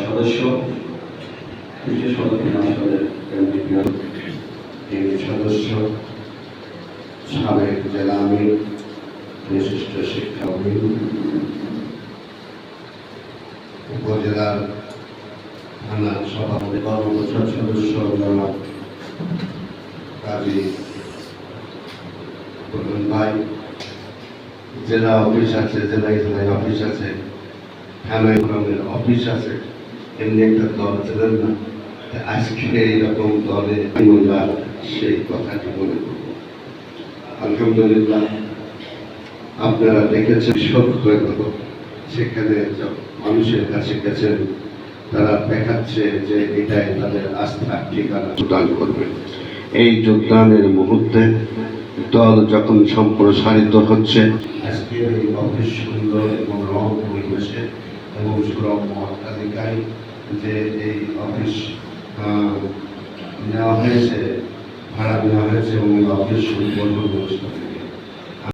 সদস্য বিশেষ সদস্য সাবেক জেলা উপজেলার থানা সভাপতি কর্মপরিষদ সদস্য জেলা অফিস আছে জেলায় জেলায় অফিস আছে। থানায় গ্রামের অফিস আছে। এমনি একটা দল ছিলেন না? আজকে এইরকম দলে আমরা সেই কথাটি বলে আলহামদুলিল্লাহ, আপনারা দেখেছেন, শোক হয়ে গেল। সেখানে মানুষের কাছে গেছেন, তারা দেখাচ্ছে যে এটাই তাদের আস্থা, ঠিকানা। যোগদান করবে এই যোগদানের মুহূর্তে দল যখন সম্প্রসারিত হচ্ছে। অফিস সুন্দর এবং এবং যে এই অফিস নেওয়া হয়েছে, ভাড়া নেওয়া হয়েছে এবং এই অফিস সুন্দর ব্যবস্থা